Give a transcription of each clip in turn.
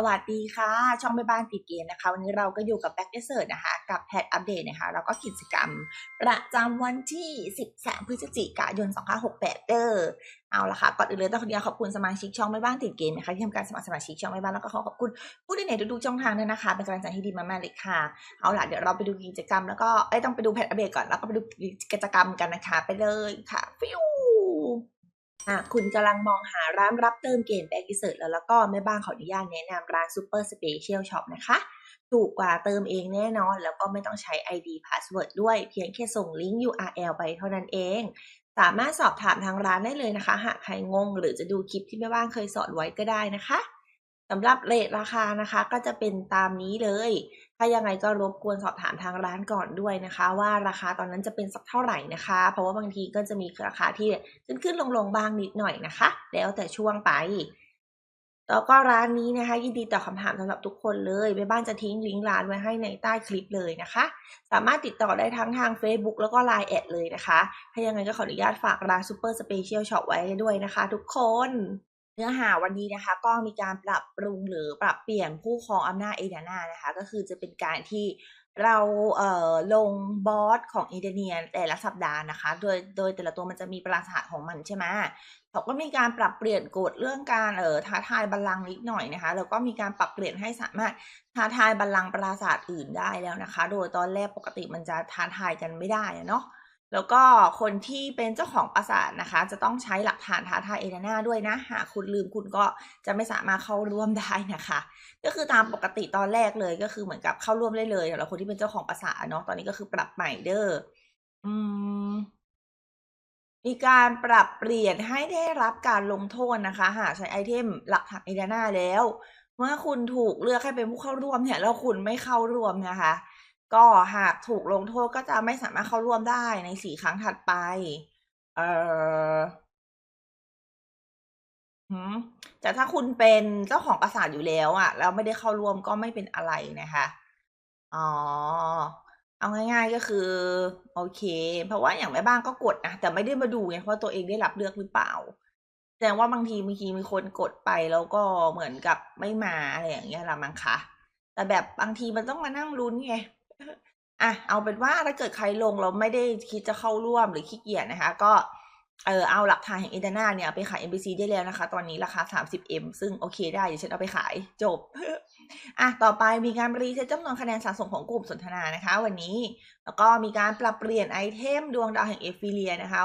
สวัสดีค่ะ ช่องแม่บ้านติดเกมนะคะ วันนี้เราก็อยู่กับ Back d e s e r t นะคะ กับแพทอัปเดตนะคะ แล้วก็กิจกรรม ประจำวันที่ 13 พฤศจิกายน 2568 เด้อเอาละค่ะ ก่อนอื่นเลยต้องขอขอบคุณสมาชิกช่องแม่บ้านติดเกมนะคะที่ทำการสมัครสมาชิกช่องแม่บ้านแล้วก็ขอขอบคุณผู้ที่เน็ตทุกๆช่องทางด้วยนะคะ เป็นกำลังใจที่ดีมากๆเลยค่ะ เอาล่ะเดี๋ยวเราไปดูกิจกรรม แล้วก็เอ้ยต้องไปดูแพทอัปเดตก่อนแล้วก็ไปดูกิจกรรมกันนะคะ ไปเลยค่ะฟิว หากคุณกำลังมองหาร้านรับเติมเกมแบ็กอิเซอร์แล้วแล้วก็แม่บ้านขออนุญาตแนะนำร้าน Super Special Shop นะคะ ถูกกว่าเติมเองแน่นอน แล้วก็ไม่ต้องใช้ ID Password ด้วย เพียงแค่ส่งลิงก์ URL ไปเท่านั้นเอง สามารถสอบถามทางร้านได้เลยนะคะ หากใครงงหรือจะดูคลิปที่แม่บ้านเคยสอนไว้ก็ได้นะคะสำหรับเรทราคานะคะก็จะเป็นตามนี้เลย ถ้ายังไงก็รบกวนสอบถามทางร้านก่อนด้วยนะคะ ว่าราคาตอนนั้นจะเป็นสักเท่าไหร่นะคะ เพราะว่าบางทีก็จะมีราคาที่ขึ้นขึ้นลงลงบ้างนิดหน่อยนะคะ แล้วแต่ช่วงไปแล้วก็ร้านนี้นะคะ ยินดีตอบคำถามสำหรับทุกคนเลยแม่บ้านจะทิ้งลิงก์ร้านไว้ให้ในใต้คลิปเลยนะคะ สามารถติดต่อได้ทั้งทาง Facebook แล้วก็ Line แอดเลยนะคะ ถ้ายังไงก็ขออนุญาตฝากร้าน Super Special Shop ไว้ด้วยนะคะ ทุกคน เนื้อหาวันนี้นะคะก็มีการปรับปรุงหรือปรับเปลี่ยนผู้ครองอำนาจเอเดนานะคะ ก็คือจะเป็นการที่เราเอ่อลงบอสของเอเดเนียแต่ละสัปดาห์นะคะ โดยโดยแต่ละตัวมันจะมีปราสาทของมันใช่ไหมเขาก็มีการปรับเปลี่ยนกฎเรื่องการเอ่อท้าทายบัลลังก์นิดหน่อยนะคะ แล้วก็มีการปรับเปลี่ยนให้สามารถท้าทายบัลลังก์ปราสาทอื่นได้แล้วนะคะ โดยตอนแรกปกติมันจะท้าทายกันไม่ได้เนาะ แล้วก็คนที่เป็นเจ้าของปราสาทนะคะ จะต้องใช้หลักฐานท้าทายเอเดนาด้วยนะ หากคุณลืมคุณก็จะไม่สามารถเข้าร่วมได้นะคะ ก็คือตามปกติตอนแรกเลยก็คือเหมือนกับเข้าร่วมได้เลยสำหรับคนที่เป็นเจ้าของปราสาทเนาะตอนนี้ก็คือปรับใหม่เด้ออืมมีการปรับเปลี่ยนให้ได้รับการลงโทษนะคะ หากใช้ไอเทมหลักฐานเอเดนาแล้วเมื่อคุณถูกเลือกให้เป็นผู้เข้าร่วมเนี่ยแล้วคุณไม่เข้าร่วมนะคะ ก็หากถูกลงโทษก็จะไม่สามารถเข้าร่วมได้ในสี่ครั้งถัดไป เออแต่ถ้าคุณเป็นเจ้าของปราสาทอยู่แล้วอะแล้วไม่ได้เข้าร่วมก็ไม่เป็นอะไรนะคะ อ๋อ เอาง่าย ๆก็คือ โอเค เพราะว่าอย่างแม่บ้านก็กดนะแต่ไม่ได้มาดูไงว่าะตัวเองได้รับเลือกหรือเปล่าแสดงว่าบางทีบางทีมีคนกดไปแล้วก็เหมือนกับไม่มาอะไรอย่างเงี้ยละมั้งคะแต่แบบบางทีมันต้องมานั่งลุ้นไง อะเอาเป็นว่าถ้าเกิดใครลงเราไม่ได้คิดจะเข้าร่วมหรือขี้เกียจนะคะ ก็เออเอาหลักฐานแห่งเอเดนาเนี่ยไปขาย NPC ได้แล้วนะคะ ตอนนี้ราคา 30M ซึ่งโอเคได้เดี๋ยวฉันเอาไปขายจบ อะต่อไปมีการรีเซ็ตจำนวนคะแนนสะสมของกลุ่มสนทนานะคะ วันนี้แล้วก็มีการปรับเปลี่ยนไอเทมดวงดาวแห่งเอฟิเลียนะคะ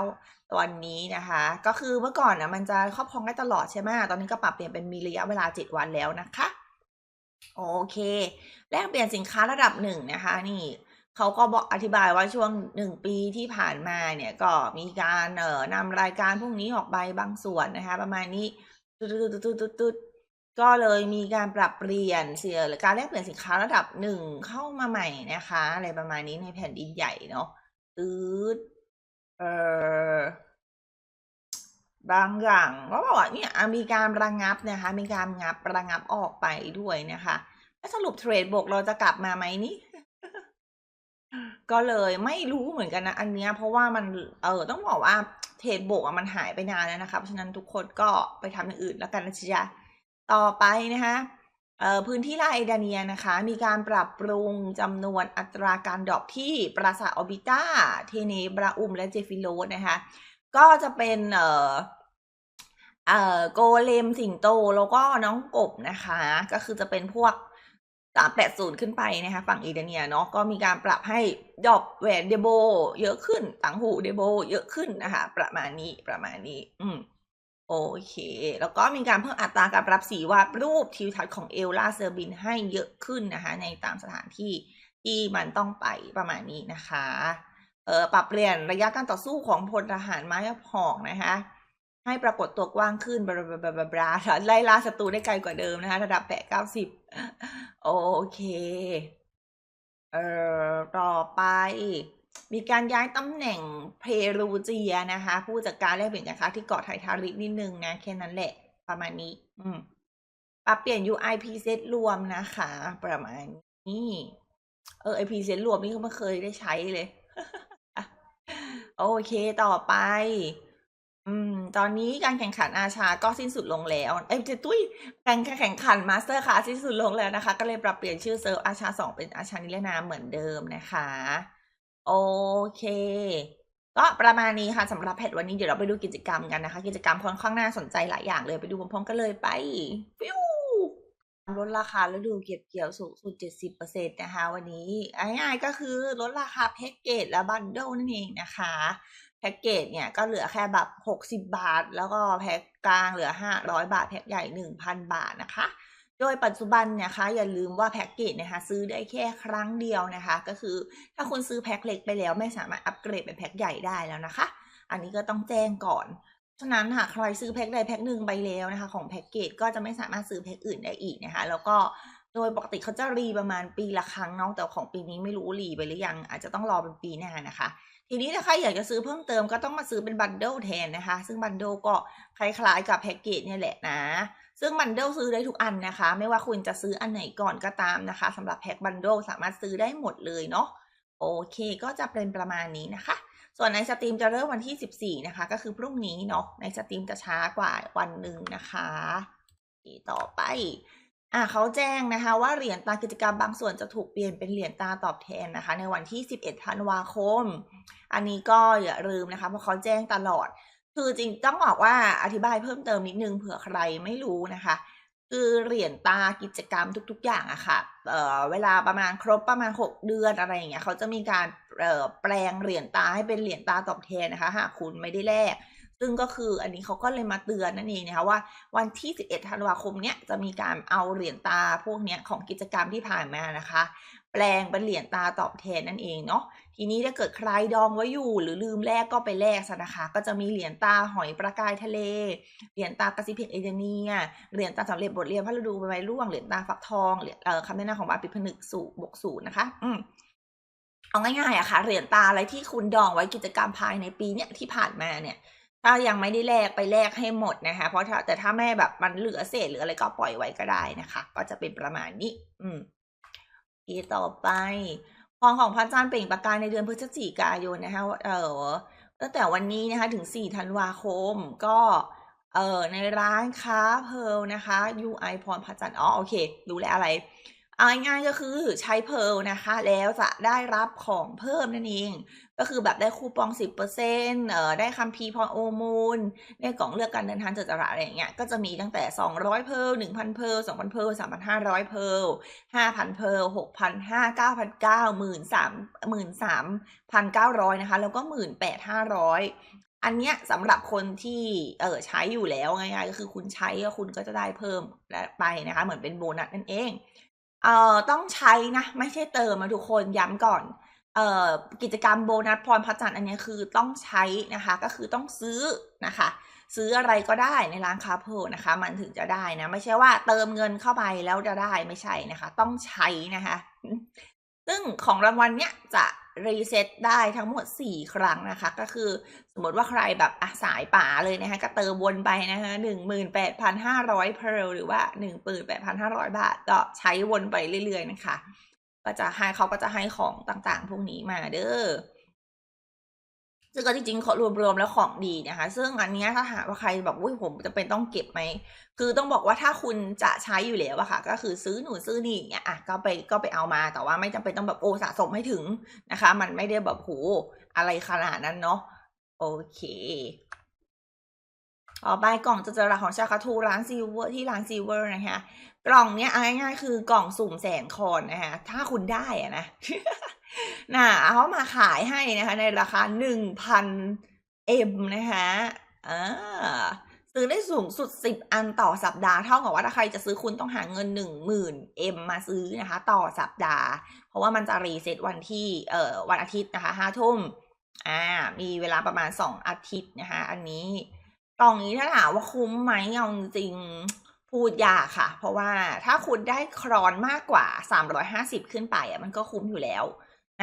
วันนี้นะคะ ก็คือเมื่อก่อนนะมันจะครอบครองได้ตลอดใช่ไหมตอนนี้ก็ปรับเปลี่ยนเป็นมีระยะเวลา 7 วันแล้วนะคะ โอเค แลกเปลี่ยนสินค้าระดับหนึ่งนะคะ นี่เขาก็บอกอธิบายว่าช่วงหนึ่งปีที่ผ่านมาเนี่ยก็มีการเอ่อนำรายการพวกนี้ออกไปบางส่วนนะคะ ประมาณนี้ตุ๊ดตุ๊ดตุ๊ดตุ๊ดตุ๊ดก็เลยมีการปรับเปลี่ยนเสียหรือการแลกเปลี่ยนสินค้าระดับหนึ่งเข้ามาใหม่นะคะอะไรประมาณนี้ในแผ่นดินใหญ่เนาะตืดเออ บางอย่างก็บอกว่าเนี่ยมีการระงงับนะคะ มีการงับระงับออกไปด้วยนะคะแล้วสรุปเทรดบวกเราจะกลับมาไหมนี่ก็เลยไม่รู้เหมือนกันนะอันเนี้ยเพราะว่ามันเออต้องบอกว่าเทรดบวกมันหายไปนานแล้วนะคะเพราะฉะนั้นทุกคนก็ไปทำอย่างอื่นแล้วกันนะจ๊ะต่อไปนะคะเออพื้นที่ลาเอดาเนียนะคะ มีการปรับปรุงจำนวนอัตราการดอปที่ปราสาทออบิต้าเทเนบราอุมและเจฟิโลสนะคะ ก็จะเป็นเอ่อเอ่อโกเลมสิงโตแล้วก็น้องกบนะคะ ก็คือจะเป็นพวกสามแปดศูนย์ขึ้นไปนะคะ ฝั่งอีเดเนียเนาะก็มีการปรับให้ดอกแหวนเดโบ เยอะขึ้นต่างหูเดโบ เยอะขึ้นนะคะ ประมาณนี้ประมาณนี้ อืมโอเค แล้วก็มีการเพิ่มอัตราการรับสีวาดรูปทิวทัศน์ของเอลลาเซอร์บินให้เยอะขึ้นนะคะ ในตามสถานที่ที่มันต้องไปประมาณนี้นะคะ ปรับเปลี่ยนระยะการต่อสู้ของพลทหารไม้หอกนะคะ ให้ปรากฏตัวกว้างขึ้นบลาบลาบลาบลาไล่ล่าศัตรูได้ไกลกว่าเดิมนะคะ ระดับแปดเก้าสิบโอเค เอ่อ ต่อไป มีการย้ายตำแหน่งเพรูเจียนะคะ ผู้จัดการแลกเปลี่ยนนะคะที่เกาะไททาริกนิดนึงนะ แค่นั้นแหละ ประมาณนี้ อืมปรับเปลี่ยน UI preset รวมนะคะ ประมาณนี้ เออไอ preset รวมนี่ก็ไม่เคยได้ใช้เลย โอเคต่อไป อืม ตอนนี้การแข่งขันอาชาก็สิ้นสุดลงแล้ว เอ้ยจะตุ้ยการแข่งขันมาสเตอร์คาสิ้นสุดลงแล้วนะคะ ก็เลยปรับเปลี่ยนชื่อเซิร์ฟอาชาสองเป็นอาชานิรนามเหมือนเดิมนะคะ โอเค ก็ประมาณนี้ค่ะสำหรับแพทวันนี้เดี๋ยวเราไปดูกิจกรรมกันนะคะ กิจกรรมค่อนข้างน่าสนใจหลายอย่างเลยไปดูพร้อมๆกันเลยไปฟิว ลดราคาแล้วดูเก็บเกี่ยวสูงสุด 70%นะคะวันนี้ง่ายๆก็คือลดราคาแพ็กเกจและบันเดิลนั่นเองนะคะ แพ็กเกจเนี่ยก็เหลือแค่แบบ 60 บาท แล้วก็แพ็กกลางเหลือ 500 บาท แพ็กใหญ่ 1,000 บาทนะคะ โดยปัจจุบันนะคะอย่าลืมว่าแพ็กเกจนะคะซื้อได้แค่ครั้งเดียวนะคะ ก็คือถ้าคุณซื้อแพ็กเล็กไปแล้วไม่สามารถอัปเกรดเป็นแพ็กใหญ่ได้แล้วนะคะ อันนี้ก็ต้องแจ้งก่อน ฉะนั้นหากใครซื้อแพ็กใดแพ็กหนึ่งไปแล้วนะคะ ของแพ็กเกจก็จะไม่สามารถซื้อแพ็กอื่นได้อีกนะคะ แล้วก็โดยปกติเขาจะรีประมาณปีละครั้งเนาะแต่ของปีนี้ไม่รู้รีไปหรือยัง อาจจะต้องรอเป็นปีหน้านะคะ ทีนี้ถ้าใครอยากจะซื้อเพิ่มเติมก็ต้องมาซื้อเป็นบันเดิลแทนนะคะ ซึ่งบันเดิลก็คล้ายๆกับแพ็กเกจเนี่ยแหละนะ ซึ่งบันเดิลซื้อได้ทุกอันนะคะ ไม่ว่าคุณจะซื้ออันไหนก่อนก็ตามนะคะสำหรับแพ็กบันเดิลสามารถซื้อได้หมดเลยเนาะโอเค ก็จะเป็นประมาณนี้นะคะ ส่วนในสตรีมจะเริ่มวันที่ 14 นะคะ ก็คือพรุ่งนี้เนาะในสตรีมจะช้ากว่าวันหนึ่งนะคะต่อไปอะเขาแจ้งนะคะว่าเหรียญตากิจกรรมบางส่วนจะถูกเปลี่ยนเป็นเหรียญตาตอบแทนนะคะ ในวันที่ 11 ธันวาคม อันนี้ก็อย่าลืมนะคะเพราะเขาแจ้งตลอด คือจริงต้องบอกว่าอธิบายเพิ่มเติมนิดนึงเผื่อใครไม่รู้นะคะ คือเหรียญตากิจกรรมทุก ๆ อย่างอะค่ะเอ่อเวลาประมาณครบประมาณ 6 เดือนอะไรอย่างเงี้ยเขาจะมีการเอ่อแปลงเหรียญตาให้เป็นเหรียญตาตอบแทนนะคะหากคุณไม่ได้แลก ซึ่งก็คืออันนี้เขาก็เลยมาเตือนนั่นเองนะคะว่าวันที่ 11 ธันวาคมเนี้ยจะมีการเอาเหรียญตาพวกเนี้ยของกิจกรรมที่ผ่านมานะคะ แปลงเป็นเหรียญตาตอบแทนนั่นเองเนาะทีนี้ถ้าเกิดใครดองไว้อยู่ หรือลืมแลกก็ไปแลกซะนะคะ ก็จะมีเหรียญตาหอยประกายทะเล เหรียญตากระซิเพกเอเจเนีย เหรียญตาสำเร็จบทเรียนพระฤดูใบไม้ร่วง เหรียญตาฟักทองเหรียญเอ่อคำแนะนำของบาปิดผนึกสู่บกศูนย์นะคะ อืมเอาง่ายๆอะค่ะ เหรียญตาอะไรที่คุณดองไว้กิจกรรมภายในปีเนี้ยที่ผ่านมาเนี่ย ถ้ายังไม่ได้แลกไปแลกให้หมดนะคะ เพราะถ้าแต่ถ้าแม่แบบมันเหลือเศษหรืออะไรก็ปล่อยไว้ก็ได้นะคะ ก็จะเป็นประมาณนี้ อืมทีต่อไปพรของพระจันทร์เปล่งประกายในเดือนพฤศจิกายนนะคะเออตั้งแต่วันนี้นะคะ ถึง 4 ธันวาคม ก็เออในร้านค้าเพลนะคะ UI พรพระจันทร์อ๋อโอเค ดูแลอะไรเอาง่ายๆก็คือใช้เพลนะคะ แล้วจะได้รับของเพิ่มนั่นเอง ก็คือแบบได้คูปอง 10%เอ่อได้คัมภีร์พรโอมูลได้กล่องเลือกการเดินทางจัดจระอะไรอย่างเงี้ยก็จะมีตั้งแต่ 200 เพล1,000 เพล2,000 เพล3,500 เพล5,000 เพล6,500 9,900 13,900นะคะ แล้วก็ 18,500อันเนี้ยสำหรับคนที่เออใช้อยู่แล้วง่ายๆก็คือคุณใช้ก็คุณก็จะได้เพิ่มไปนะคะ เหมือนเป็นโบนัสนั่นเองเอ่อต้องใช้นะ ไม่ใช่เติมมาทุกคนย้ำก่อน กิจกรรมโบนัสพรพระจันทร์อันนี้คือต้องใช้นะคะก็คือต้องซื้อนะคะ ซื้ออะไรก็ได้ในร้านคาเพลนะคะ มันถึงจะได้นะ ไม่ใช่ว่าเติมเงินเข้าไปแล้วจะได้ไม่ใช่นะคะ ต้องใช้นะคะ ซึ่งของรางวัลเนี้ยจะรีเซ็ตได้ทั้งหมด 4 ครั้งนะคะ ก็คือสมมติว่าใครแบบอะสายป่าเลยนะคะ ก็เติมวนไปนะคะ18,500เพลหรือว่า 18,500 บาท ก็ใช้วนไปเรื่อยๆนะคะ ก็จะให้เขาก็จะให้ของต่างๆ พวกนี้มาเด้อซึ่งก็จริงๆขอรวมๆแล้วของดีนะคะ ซึ่งอันนี้ถ้าหากว่าใครแบบอุ้ยผมจะเป็นต้องเก็บไหม คือต้องบอกว่าถ้าคุณจะใช้อยู่แล้วอะค่ะ ก็คือซื้อหนูซื้อนี่เนี่ยอะก็ไปก็ไปเอามา แต่ว่าไม่จำเป็นต้องแบบโอสะสมให้ถึงนะคะ มันไม่ได้แบบโหอะไรขนาดนั้นเนาะ โอเคต่อไปกล่องจะเจอราของชาคาทูร้านซิลเวอร์ที่ร้านซิลเวอร์นะคะ กล่องเนี้ยเอาง่ายๆคือกล่องสุ่มแสนคอนนะคะถ้าคุณได้อะนะน่ะเอามาขายให้นะคะในราคาหนึ่งพันเอ็มนะคะอ่าซื้อได้สูงสุดสิบอันต่อสัปดาห์เท่ากับว่าถ้าใครจะซื้อคุณต้องหาเงินหนึ่งหมื่นเอ็มมาซื้อนะคะ ต่อสัปดาห์ เพราะว่ามันจะรีเซ็ตวันที่เอ่อวันอาทิตย์นะคะห้าทุ่มอ่ามีเวลาประมาณสองอาทิตย์นะคะ อันนี้กล่องนี้ถ้าถามว่าคุ้มไหมเอาจริง พูดยากค่ะ เพราะว่าถ้าคุณได้ครอนมากกว่าสามร้อยห้าสิบขึ้นไปอะมันก็คุ้มอยู่แล้ว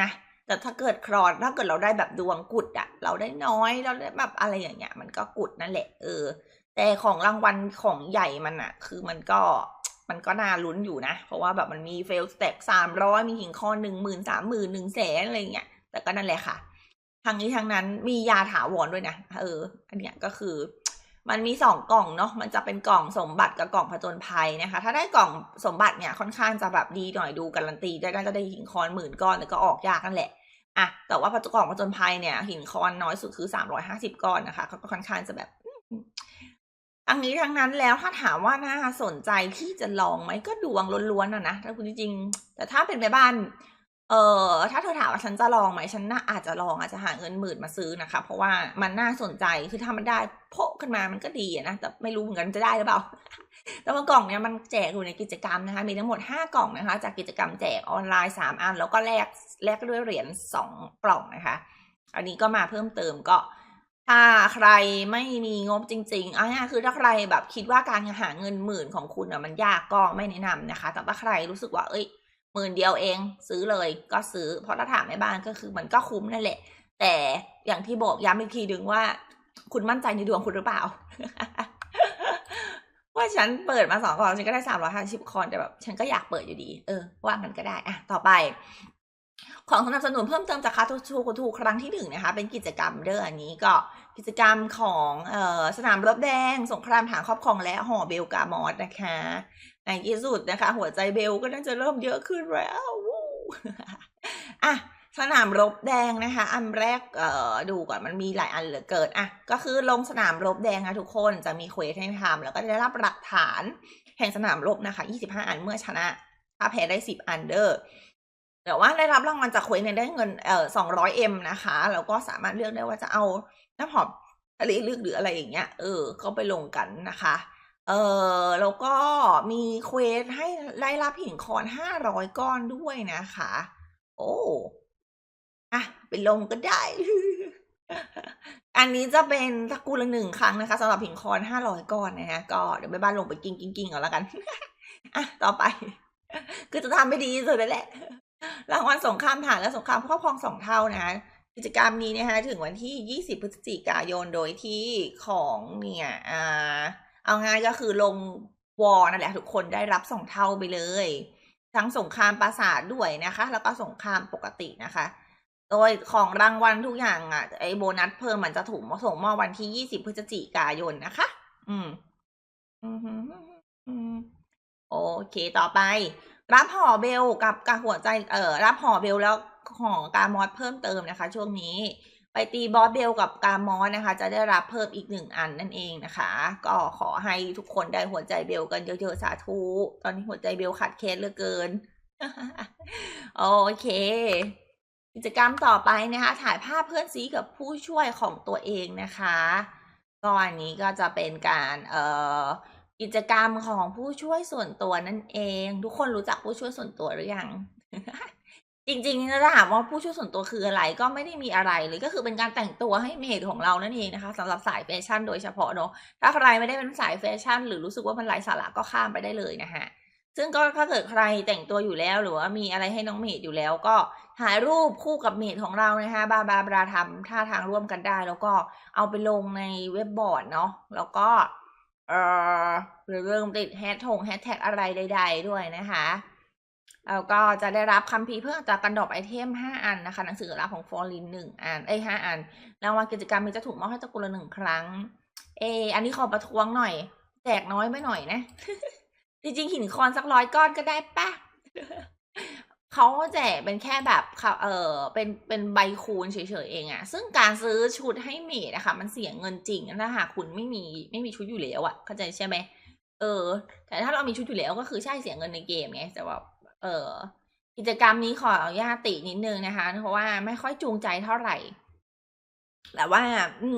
นะแต่ถ้าเกิดครอนถ้าเกิดเราได้แบบดวงกุดอะ เราได้น้อยเราได้แบบอะไรอย่างเงี้ย มันก็กุดนั่นแหละเออ แต่ของรางวัลของใหญ่มันอะ คือมันก็มันก็น่าลุ้นอยู่นะ เพราะว่าแบบมันมีเฟลสเต็ปสามร้อยมีหิงคอหนึ่งหมื่นสามหมื่นหนึ่งแสนอะไรเงี้ยแต่ก็นั่นแหละค่ะทางนี้ทางนั้นมียาถาวรด้วยนะเออ อันเนี้ยก็คือ มันมีสองกล่องเนาะ มันจะเป็นกล่องสมบัติกับกล่องผจญภัยนะคะ ถ้าได้กล่องสมบัติเนี่ยค่อนข้างจะแบบดีหน่อยดูการันตีได้ก็จะได้หินคอนหมื่นก้อนแต่ก็ออกยากนั่นแหละอะแต่ว่ากล่องผจญภัยเนี่ย หินคอนน้อยสุดคือสามร้อยห้าสิบก้อนนะคะก็ค่อนข้างจะแบบทั้งนี้ทั้งนั้นแล้วถ้าถามว่าน่าสนใจที่จะลองไหมก็ดวงล้วนๆนะนะถ้าคุณจริงแต่ถ้าเป็นแม่บ้าน เออถ้าเธอถามว่าฉันจะลองไหมฉันน่าอาจจะลองอาจจะหาเงินหมื่นมาซื้อนะคะ เพราะว่ามันน่าสนใจคือถ้ามันได้โพะขึ้นมามันก็ดีนะแต่ไม่รู้เหมือนกันจะได้หรือเปล่า แต่ว่ากล่องเนี้ยมันแจกอยู่ในกิจกรรมนะคะ มีทั้งหมดห้ากล่องนะคะ จากกิจกรรมแจกออนไลน์สามอัน แล้วก็แลกแลกด้วยเหรียญสองกล่องนะคะ อันนี้ก็มาเพิ่มเติมก็ถ้าใครไม่มีงบจริงๆอะคือถ้าใครแบบคิดว่าการหาเงินหมื่นของคุณอะมันยากก็ไม่แนะนำนะคะ แต่ถ้าใครรู้สึกว่าเอ้ย หมื่นเดียวเอง ซื้อเลยก็ซื้อ เพราะถ้าถามในบ้านก็คือมันก็คุ้มนั่นแหละ แต่อย่างที่บอกย้ำอีกทีดึงว่า คุณมั่นใจในดวงคุณหรือเปล่า ว่าฉันเปิดมาสองกองฉันก็ได้สามร้อยห้าสิบคอนแต่แบบ ฉันก็อยากเปิดอยู่ดี เออว่ามันก็ได้อะต่อไปของสนับสนุนเพิ่มเติมจากคาทูชูคูทูครั้งที่หนึ่งนะคะ เป็นกิจกรรมเด้ออันนี้ก็กิจกรรมของออสนามรบแดง สงครามฐานครอบครองและห่อเบลกามอสนะคะ ในที่สุดนะคะ หัวใจเบลก็น่าจะเริ่มเยอะขึ้นแล้วอะสนามรบแดงนะคะ อันแรกเอ่อดูก่อนมันมีหลายอันเหลือเกินอะก็คือลงสนามรบแดงนะทุกคนจะมีเควสให้ทำแล้วก็ได้รับหลักฐานแห่งสนามรบนะคะ 25 อันเมื่อชนะ ถ้าแพ้ได้ 10 อันเดอร์แต่ว่าได้รับรางวัลจากเควสเนี่ยได้เงินเอ่อ 200M นะคะ แล้วก็สามารถเลือกได้ว่าจะเอาน้ำหอมทะเลลึกหรืออะไรอย่างเงี้ย เออ ก็ไปลงกันนะคะ เออแล้วก็มีเควสให้ไล่รับหินคอนห้าร้อยก้อนด้วยนะคะ โอ้อะไปลงก็ได้ อันนี้จะเป็นตะกูละหนึ่งครั้งนะคะสำหรับหินคอนห้าร้อยก้อนนะฮะก็เดี๋ยวไปบ้านลงไปกิ้งกิ้งกิ้งเอาแล้วกันอะต่อไป คือจะทำไม่ดีสุดเลยแหละรางวัลสงครามฐานและสงครามครอบครองสองเท่านะะกิจกรรมนี้นะคะถึงวันที่ 20 พฤศจิกายนโดยที่ของเนี่ยอ่า เอาง่ายก็คือลงวอนั่นแหละทุกคนได้รับสองเท่าไปเลย ทั้งสงครามปราสาทด้วยนะคะ แล้วก็สงครามปกตินะคะ โดยของรางวัลทุกอย่างอะไอโบนัสเพิ่มมันจะถูกส่งมอบวันที่20พฤศจิกายนนะคะอืมอืมอืมโอเคต่อไป รับห่อเบลกับกาหัวใจเอ่อรับห่อเบลแล้วห่อกามอสเพิ่มเติมนะคะ ช่วงนี้ ไปตีบอสเบลกับกามอสนะคะ จะได้รับเพิ่มอีกหนึ่งอันนั่นเองนะคะ ก็ขอให้ทุกคนได้หัวใจเบลกันเยอะๆสาธุตอนนี้หัวใจเบลขาดเคสเหลือเกิน โอเค กิจกรรมต่อไปนะคะ ถ่ายภาพเพื่อนซีกับผู้ช่วยของตัวเองนะคะก็อันนี้ก็จะเป็นการเอ่อกิจกรรมของผู้ช่วยส่วนตัวนั่นเอง ทุกคนรู้จักผู้ช่วยส่วนตัวหรือยัง จริงๆถ้าถามว่าผู้ช่วยส่วนตัวคืออะไรก็ไม่ได้มีอะไรเลยก็คือเป็นการแต่งตัวให้เมดของเรานั่นเองนะคะสำหรับสายแฟชั่นโดยเฉพาะเนาะถ้าใครไม่ได้เป็นสายแฟชั่น หรือรู้สึกว่ามันไร้สาระก็ข้ามไปได้เลยนะฮะซึ่งก็ถ้าเกิดใครแต่งตัวอยู่แล้วหรือว่ามีอะไรให้น้องเมดอยู่แล้วก็ถ่ายรูปคู่กับเมดของเรานะคะบาบาบราทำท่าทางร่วมกันได้ แล้วก็เอาไปลงในเว็บบอร์ดเนาะแล้วก็เออหรือเริ่มติดแฮชทงแฮชแท็กอะไรใด ๆ ด้วยนะคะ แล้วก็จะได้รับคัมภีร์เพื่อจากกันดอกไอเทมห้าอันนะคะ หนังสือรับของฟอร์ลินหนึ่งอันเอ้ห้าอันรางวัลกิจกรรมมีจะถูกมอบให้ตะกุละหนึ่งครั้ง เอ อันนี้ขอประท้วงหน่อย แจกน้อยไปหน่อยนะ จริงๆหินคอนสักร้อยก้อนก็ได้ปะเขาแจกเป็นแค่แบบเออเป็นเป็นใบคูณเฉยๆเองอะซึ่งการซื้อชุดให้เมดนะคะมันเสียเงินจริงนะหากคุณไม่มีไม่มีชุดอยู่แล้วอะเข้าใจใช่ไหมเออ แต่ถ้าเรามีชุดอยู่แล้วก็คือใช่เสียเงินในเกมไงแต่ว่า เออกิจกรรมนี้ขออนุญาตตินิดนึงนะคะ เพราะว่าไม่ค่อยจูงใจเท่าไหร่ แต่ว่า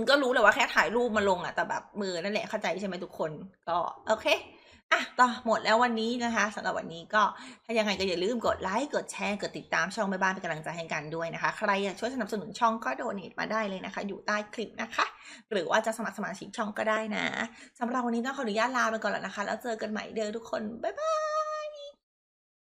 ก็รู้เลยว่าแค่ถ่ายรูปมาลงอะแต่แบบมือนั่นแหละเข้าใจใช่ไหมทุกคน ก็โอเคอะต่อหมดแล้ววันนี้นะคะสำหรับวันนี้ก็ถ้ายังไงก็อย่าลืมกดไลค์กดแชร์กดติดตามช่องแม่บ้านเป็นกำลังใจให้กันด้วยนะคะ ใครอยากช่วยสนับสนุนช่องก็โดเนทมาได้เลยนะคะ อยู่ใต้คลิปนะคะ หรือว่าจะสมัครสมาชิกช่องก็ได้นะสำหรับวันนี้ต้องขออนุญาตลาไปก่อนแล้วนะคะ แล้วเจอกันใหม่เด้อทุกคนบ๊ายบาย